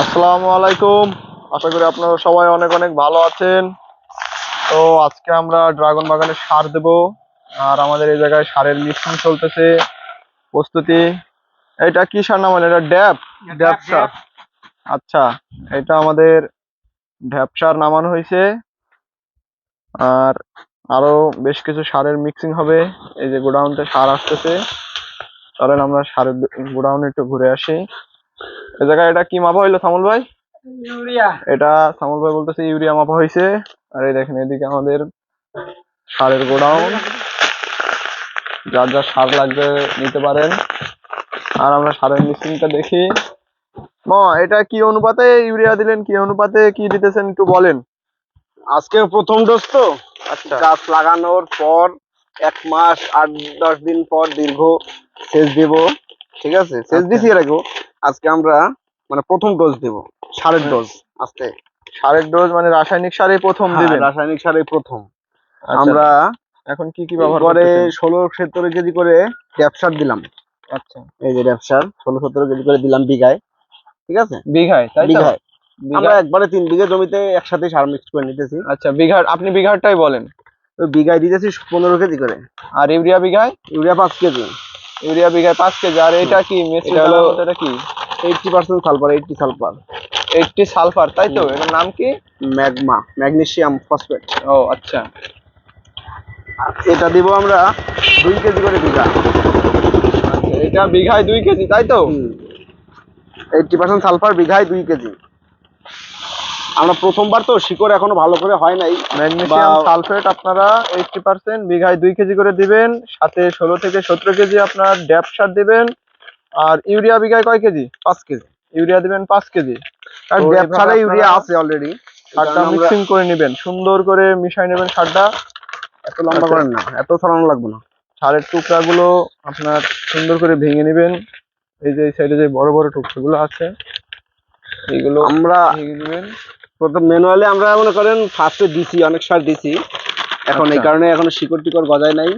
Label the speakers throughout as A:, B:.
A: আসসালামু আলাইকুম। আশা করি আপনারা সবাই অনেক অনেক ভালো আছেন। তো আজকে আমরা ড্রাগন বাগানে সার দেব। আর আমাদের এই জায়গায় সারের মিক্সিং চলতেছে। প্রস্তুতি। এটা কি সার নাম এটা ড্যাপ ড্যাপ সার। আচ্ছা এটা আমাদের ড্যাপ সার নামানো হয়েছে। আর আরও বেশ কিছু সারের মিক্সিং হবে। এই যে গোডাউনতে সার আসতেছে। চলেন আমরা সারের গোডাউনে একটু ঘুরে আসি। এই জায়গায় এটা কি মাপা হইল সামল ভাই?
B: ইউরিয়া।
A: এটা সামল ভাই বলতেছে ইউরিয়া মাপা হয়েছে আর এই দেখেন এদিকে আমাদের সারের গোডাউন। যার যার সার লাগবে নিতে পারেন। আর আমরা সারের মিক্সিংটা দেখি। ম এটা কি অনুপাতে ইউরিয়া দিলেন? কি অনুপাতে কি দিতেছেন একটু বলেন।
B: আজকে প্রথম ডোজ তো।
A: আচ্ছা।
B: গাছ লাগানোর পর এক মাস আট দশ দিন পর দীর্ঘ সেচ দেব। ঠিক আছে? সেচ
A: আচ্ছা।
B: দিছি এর আগেও আজকে আমরা মানে প্রথম ডোজ দেব সারের ডোজ আজকে।
A: সারের ডোজ মানে রাসায়নিক সারে প্রথম
B: হ্যাঁ,
A: দিবেন?
B: রাসায়নিক সারে প্রথম।
A: আচ্ছা,
B: আমরা
A: এখন কি কি ব্যবহার
B: পরে
A: করতেছেন?
B: ষোলো সতেরো কেজি করে ড্যাপ সার দিলাম।
A: আচ্ছা।
B: এই যে ড্যাপ সার ষোলো সতেরো কেজি করে দিলাম বিঘায়। ঠিক আছে?
A: বিঘায় তাই তো?
B: বিঘায়। আমরা একবারে তিন বিঘা জমিতে একসাথে সার মিক্স করে নিতেছি।
A: আচ্ছা বিঘার আপনি বিঘারটাই বলেন।
B: ওই বিঘায় দিতেছি পনেরো কেজি করে।
A: আর ইউরিয়া বিঘায়?
B: ইউরিয়া পাঁচ কেজি।
A: ইউরিয়া বিঘায় পাঁচ কেজি। আর এটা কি
B: এটা হলো-
A: এটা কি?
B: Eighty percent sulphur eighty sulphur
A: eighty sulphur তাই তো? এটার নাম কি?
B: Magma magnesium phosphate.
A: ও আচ্ছা।
B: এটা দিব আমরা দুই কেজি করে বিঘা।
A: আচ্ছা, এটা বিঘায় দুই কেজি তাই তো?
B: এইটটি পার্সেন্ট সালফার বিঘায় দুই কেজি। আমরা প্রথমবার তো শিকড় এখনও ভালো করে হয় নাই।
A: ম্যাগনেসিয়াম সালফেট আপনারা এইটটি পার্সেন্ট বিঘায় দুই কেজি করে দিবেন সাথে ষোলো থেকে সতেরো কেজি আপনার ড্যাপ সার দিবেন আর ইউরিয়া বিঘায় কয় কেজি?
B: পাঁচ কেজি।
A: ইউরিয়া দিবেন পাঁচ কেজি।
B: আর ড্যাপ ছাড়া ইউরিয়া আছে অলরেডি
A: সারটা মিক্সিং করে নেবেন সুন্দর করে মিশাই নেবেন সারটা।
B: এত লম্বা করেন না এত ছড়ানো লাগবে না।
A: সারের টুকরাগুলো আপনার সুন্দর করে ভেঙে নেবেন। এই যে এই সাইডে যে বড় বড় টুকরোগুলো আছে এইগুলো
B: আমরা
A: ভেঙে নেবেন।
B: প্রথম ম্যানুয়ালি আমরা মনে করেন ফার্স্টে দিছি অনেক সার দিছি। এখন এই
A: আচ্ছা।
B: কারণে এখন শিকড় টিকড় গজায় নাই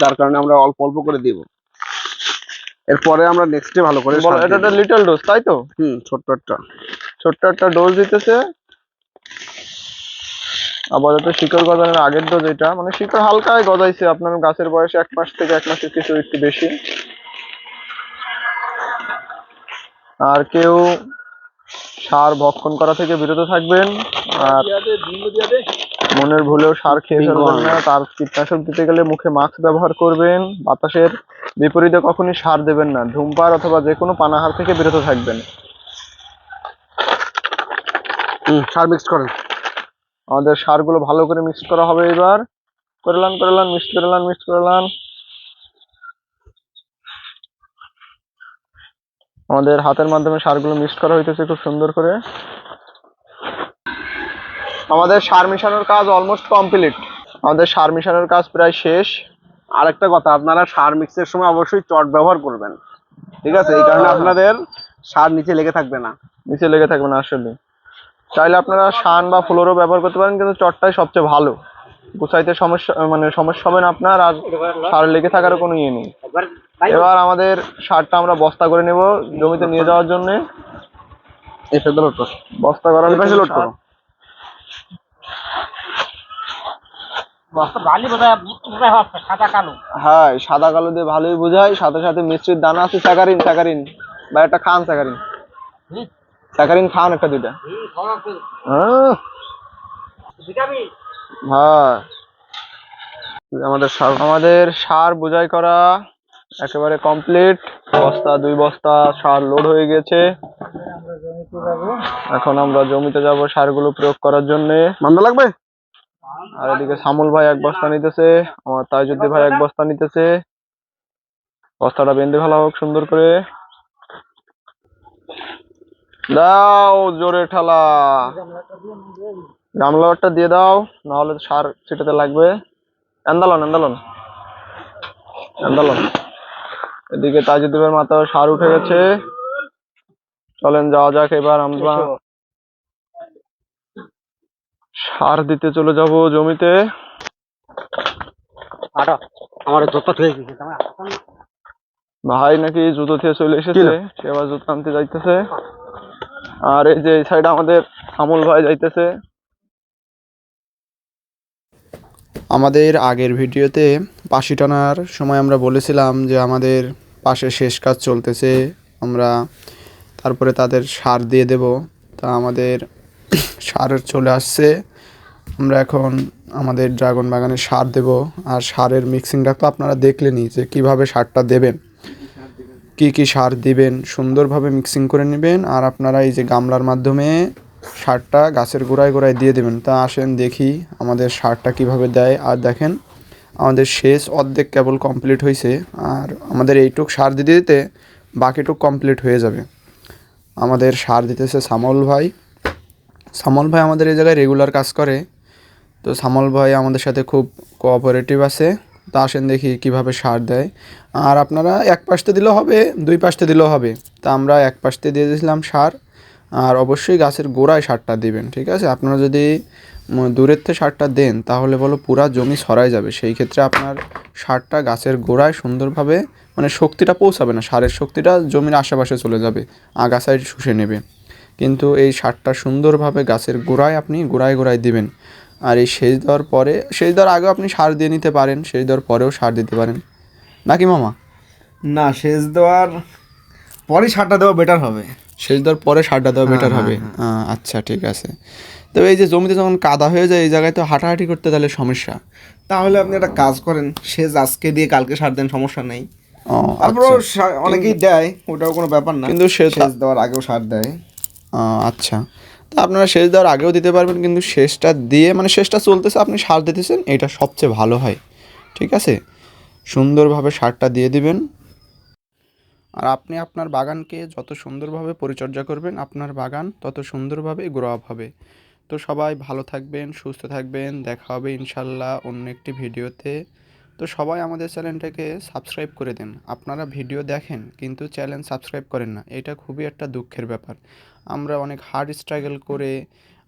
B: যার কারণে আমরা অল্প অল্প করে দিব। এরপরে আমরা নেক্সটে ভালো করে
A: এটা একটা লিটল ডোজ তাই তো?
B: হুম ছোট্ট একটা।
A: ছোট্ট একটা ডোজ দিতেছে। আপাতত শিকড় গজানোর আগের ডোজ এটা। মানে শিকড় হালকায় গজাইছে আপনার গাছের বয়স এক মাস থেকে এক মাসের কিছু একটু বেশি। আর কেউ সার ভক্ষণ করা থেকে বিরত থাকবেন। আর মনের ভুলেও সার খেয়ে ফেলবেন না। তার কীটনাশক দিতে গেলে মুখে মাস্ক ব্যবহার করবেন। বাতাসের বিপরীতে কখনই সার দেবেন না। ধূমপান অথবা যে কোনো পানাহার থেকে বিরত থাকবেন।
B: সার মিক্স করেন।
A: আমাদের সারগুলো ভালো করে মিক্স করা হবে এবার। করলাম করলান মিক্স করলাম মিক্স করলান আমাদের হাতের মাধ্যমে সারগুলো মিক্স করা হইতেছে খুব সুন্দর করে। আমাদের সার মিশানোর কাজ অলমোস্ট কমপ্লিট আমাদের সার মিশানোর কাজ প্রায় শেষ।
B: আরেকটা কথা আপনারা সার মিক্সের সময় অবশ্যই চট ব্যবহার করবেন। ঠিক আছে? এই কারণে আপনাদের সার নিচে লেগে থাকবে না।
A: নিচে লেগে থাকবে না আসলে। চাইলে আপনারা সান বা ফ্লোরও ব্যবহার করতে পারেন কিন্তু চটটাই সবচেয়ে ভালো। গুছাইতে সমস্যা মানে সমস্যা হবে না আপনার আর সার লেগে থাকারও কোনো ইয়ে নেই। এবার আমাদের সারটা আমরা বস্তা করে নেব জমিতে নিয়ে যাওয়ার জন্য।
B: এসে দিল তো
A: বস্তা করা।
B: এই পাশে লোড করো
C: সাদা কালো।
A: হ্যাঁ সাদা কালো দিয়ে ভালোই বোঝায় সাথে সাথে মিষ্টির দানা আছে স্যাকারিন স্যাকারিন। বা একটা খান স্যাকারিন। স্যাকারিন খান একটা দুইটা। হ্যাঁ হ্যাঁ। আমাদের সার আমাদের সার বোঝাই করা একেবারে কমপ্লিট বস্তা দুই বস্তা সার লোড হয়ে গেছে। এখন আমরা জমিতে যাব সারগুলো প্রয়োগ করার জন্য।
B: মান্দা লাগবে?
A: আর এদিকে সামুল ভাই এক বস্তা নিতেছে আমার তাজুদ্দি ভাই এক বস্তা নিতেছে। বস্তাটা বেঁধে ফেলা হোক সুন্দর করে। দাও জোরে ঠেলা। গামলাটা দিয়ে দাও না হলে সার ছিটাতে লাগবে। আন্দোলন আন্দোলন আন্দোলন এদিকে তাজুদ্দিনের মাথায় সার উঠে গেছে। চলেন যাওয়া যাক এবার আমরা। সার দিতে চলে যাব জমিতে। ভাই নাকি জুতো থেকে চলে এসেছে? সে আবার জুতো আনতে যাইতেছে। আর এই যে এই সাইডে আমাদের আমুল ভাই যাইতেছে।
D: আমাদের আগের ভিডিওতে পাশি টানার সময় আমরা বলেছিলাম যে আমাদের পাশে শেষ কাজ চলতেছে, আমরা তারপরে তাদের সার দিয়ে দেব। তা আমাদের সার চলে আসছে। আমরা এখন আমাদের ড্রাগন বাগানে সার দেব। আর সারের মিক্সিংটা তো আপনারা দেখলেনই যে কীভাবে সারটা দেবেন। কি কি সার দিবেন, সুন্দরভাবে মিক্সিং করে নেবেন। আর আপনারা এই যে গামলার মাধ্যমে সারটা গাছের গোড়ায় গোড়ায় দিয়ে দেবেন। তা আসেন দেখি আমাদের সারটা কীভাবে দেয়। আর দেখেন, আমাদের শেষ অর্ধেক কেবল কমপ্লিট হয়েছে আর আমাদের এইটুক সার দিতে দিতে বাকিটুক কমপ্লিট হয়ে যাবে। আমাদের সার দিতেছে সামল ভাই। সামল ভাই আমাদের এই জায়গায় রেগুলার কাজ করে। তো সামল ভাই আমাদের সাথে খুব কোঅপারেটিভ আছে। তা আসেন দেখি কীভাবে সার দেয়। আর আপনারা এক পাশতে দিলেও হবে, দুই পাশতে দিলেও হবে। তা আমরা এক পাশতে দিয়ে দিয়েছিলাম সার। আর অবশ্যই গাছের গোড়ায় সারটা দিবেন, ঠিক আছে? আপনারা যদি দূরের থেকে সারটা দেন, তাহলে বলো পুরা জমি ছড়ায় যাবে। সেই ক্ষেত্রে আপনার সারটা গাছের গোড়ায় সুন্দরভাবে মানে শক্তিটা পৌঁছাবে না, সারের শক্তিটা জমির আশেপাশে চলে যাবে, আগাছায় শুষে নেবে। কিন্তু এই সারটা সুন্দরভাবে গাছের গোড়ায় আপনি গোড়ায় গোড়ায় দিবেন। আর এই সেচ দেওয়ার পরে, সেচ দেওয়ার আগেও আপনি সার দিয়ে নিতে পারেন, সেচ দেওয়ার পরেও সার দিতে পারেন। নাকি মামা?
B: না, সেচ দেওয়ার পরে সারটা দেওয়া বেটার হবে।
D: সেচ দেওয়ার পরে সারটা দেওয়া বেটার হবে। আচ্ছা ঠিক আছে। তবে এই যে জমিতে যখন কাদা হয়ে যায় এই জায়গায় তো হাঁটাহাঁটি করতে তাহলে সমস্যা।
B: তাহলে আপনি একটা কাজ করেন সেচ আজকে দিয়ে কালকে সার দেন সমস্যা নেই। তারপরেও
D: আচ্ছা।
B: অনেকেই দেয় ওটাও কোনো ব্যাপার না।
D: কিন্তু
B: সেচ দেওয়ার আগেও সার দেয়।
D: আচ্ছা। তা আপনারা শেষ দেওয়ার আগেও দিতে পারবেন কিন্তু শেষটা দিয়ে মানে শেষটা চলতেছে আপনি সার দিতেছেন এটা সবচেয়ে ভালো হয়। ঠিক আছে? সুন্দরভাবে সারটা দিয়ে দিবেন। আর আপনি আপনার বাগানকে যত সুন্দরভাবে পরিচর্যা করবেন, আপনার বাগান তত সুন্দরভাবে গ্রো আপ হবে। তো সবাই ভালো থাকবেন, সুস্থ থাকবেন। দেখা হবে ইনশাল্লাহ অন্য একটি ভিডিওতে। তো সবাই আমাদের চ্যানেলটাকে সাবস্ক্রাইব করে দেন। আপনারা ভিডিও দেখেন, কিন্তু চ্যানেল সাবস্ক্রাইব করেন না। এটা খুবই একটা দুঃখের ব্যাপার। আমরা অনেক হার্ড স্ট্রাগল করে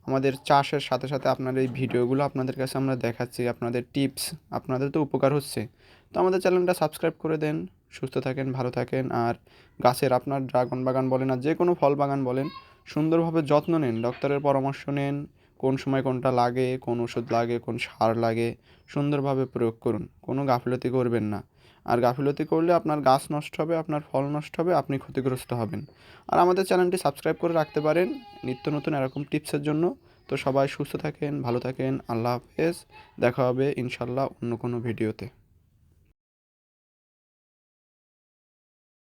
D: আমাদের চাষের সাথে সাথে আপনার এই ভিডিওগুলো আপনাদের কাছে আমরা দেখাচ্ছি, আপনাদের টিপস আপনাদের তো উপকার হচ্ছে। তো আমাদের চ্যানেলটা সাবস্ক্রাইব করে দেন। সুস্থ থাকেন, ভালো থাকেন। আর গাছের আপনার ড্রাগন বাগান বলেন আর যে কোনো ফল বাগান বলেন, সুন্দরভাবে যত্ন নেন। ডক্টরের পরামর্শ নেন, কোন সময় কোনটা লাগে, কোন ওষুধ লাগে, কোন সার লাগে, সুন্দরভাবে প্রয়োগ করুন। কোনো গাফিলতি করবেন না। আর গাফিলতি করলে আপনার গাছ নষ্ট হবে, আপনার ফল নষ্ট হবে, আপনি ক্ষতিগ্রস্ত হবেন। আর আমাদের চ্যানেলটি সাবস্ক্রাইব করে রাখতে পারেন নিত্য নতুন এরকম টিপসের জন্য। তো সবাই সুস্থ থাকেন, ভালো থাকেন, আল্লাহ হাফেজ। দেখা হবে ইনশাল্লাহ অন্য কোনো ভিডিওতে।